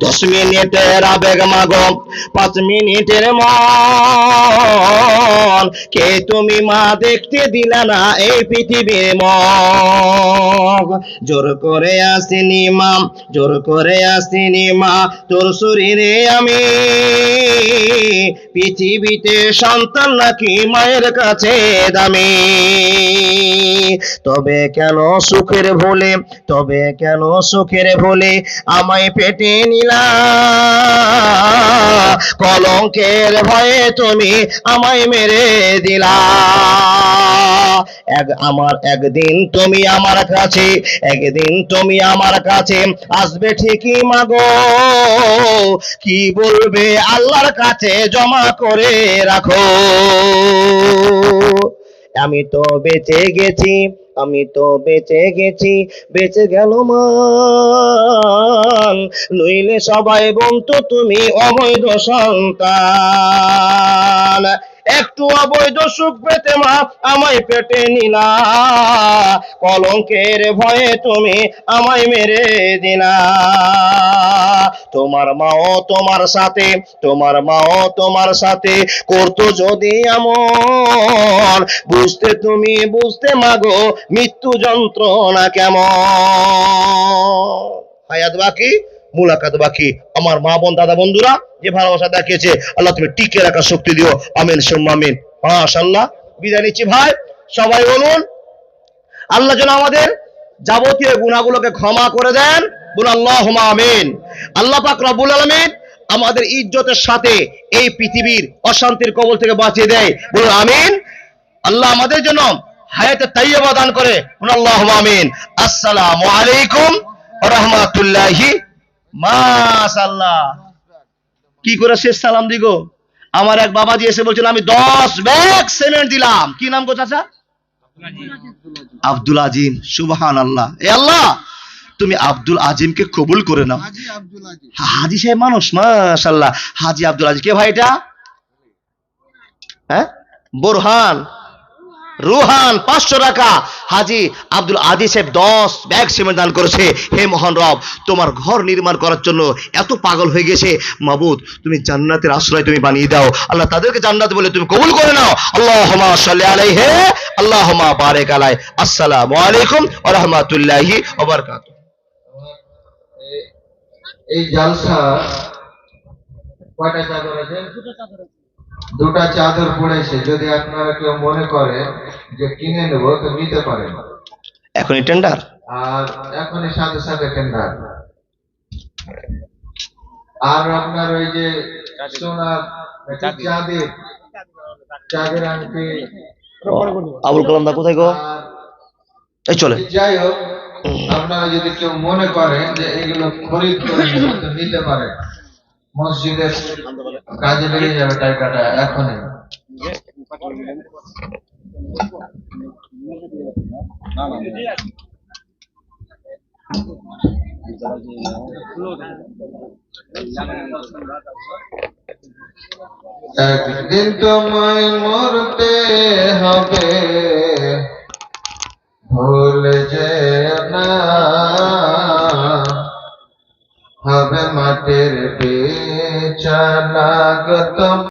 দশ মিনিটের আবেগ মাগো, পাঁচ মিনিটের মন। কে তুমি মা দেখতে দিলা না এই পৃথিবীর মগ? জোর করে আসিনি মা, জোর করে আসিনি মা, তোর শরীরে আমি পৃথিবীতে সন্তান নাকি মায়ের কাছে দামি? তবে কেন সুখের ভোলে, তবে কেন সুখের ভোলে আমায় পেটে কলঙ্কের ভয়ে তুমি আমায় মেরে দিলা। এক আমার, একদিন তুমি আমার কাছে, একদিন তুমি আমার কাছে আসবে ঠিকই মাগো। কি বলবে আল্লাহর কাছে জমা করে রাখো। আমি তো বেঁচে গেছি, আমি তো বেঁচে গেছি, বেঁচে গেল মান। নইলে সবাই বলতো তুমি অবৈধ সন্তান। একটু অবৈধ সুখ পেতে মা, আমায় পেটে নিলা কলঙ্কের ভয়ে তুমি আমায় মেরে দিলা তোমার মাও তোমার সাথে, তোমার মাও তোমার সাথে করতো যদি এমন। বুঝতে তুমি বুঝতে মাগো, মৃত্যু যন্ত্রণা কেমন? হায়াত বাকি? মুলাকাত বাকি। আমার মা বোন, দাদা বন্ধুরা, যে ভালোবাসা দেখিয়েছে, আল্লাহ তুমি টিকে রাখার শক্তি দিও। আমিন, সুম্মা, আমিন। মাশাআল্লাহ। বিদায় নিচ্ছি ভাই। সবাই বলুন, আল্লাহ যেন আমাদের যাবতীয় গুণাগুলোকে ক্ষমা করে দেন। বলুন আল্লাহ আমিন। আল্লাহ পাক রব্বুল আলামিন আমাদের ইজ্জতের সাথে এই পৃথিবীর অশান্তির কবল থেকে বাঁচিয়ে দেয়। বলুন, আমিন। আল্লাহ আমাদের জন্য হায়াতে তাইয়্যিবা দান করে। বলুন আল্লাহ আমিন। আসসালামু আলাইকুম রাহমাতুল্লাহি মাশাআল্লাহ। কি করে শেষ সালাম দিগো? আমার এক বাবাজি এসে বলছেন আমি দশ ব্যাগ সিমেন্ট দিলাম। কি নাম গো চাচা? আব্দুল আজিম। সুবহান আল্লাহ এ আল্লাহ তুমি আব্দুল আজিমকে কবুল করে নাও। হাজি সাহেব মানুষ মাশাল্লাহ হাজি আব্দুল আজিজ কে ভাই এটা? হ্যাঁ? বোরহান। রুহান পাঁচশো টাকা। হাজি আব্দুল আজিজ সাহেব দশ ব্যাগ সিমেন্ট দান করেছে। হে মহান রব, তোমার ঘর নির্মাণ করার জন্য এত পাগল হয়ে গেছে। মাবুদ, তুমি জান্নাতের আশ্রয় তুমি বানিয়ে দাও। আল্লাহ তাদেরকে জান্নাত বলে তুমি কবুল করে নাও। আল্লাহ সাল্লি আলাইহি আল্লাহ বারেক আলাই আসসালামু আলাইকুম রাহমাতুল্লাহি ওয়া এই জালসা কয়টা চাদর আছে দুটা চাদর পড়েছে যদি আপনারা কেউ মনে করে যে কিনে নেব তো নিতে পারেন। এখনই টেন্ডার আর এখনই সাথে সাথে টেন্ডার আর আপনার ওই যে সোনার চাঁদের। চাঁদের আংটি। আবুল কালাম দা কোথায় গো? এই চলে। যাই হোক আপনারা যদি কেউ মনে করেন যে এগুলো খরিদ করে নিতে পারেন। মসজিদের কাজে লেগে যাবে টাকাটা এখনই। একদিন তোমায় মরতে হবে ভুলে যেও বিছানা গো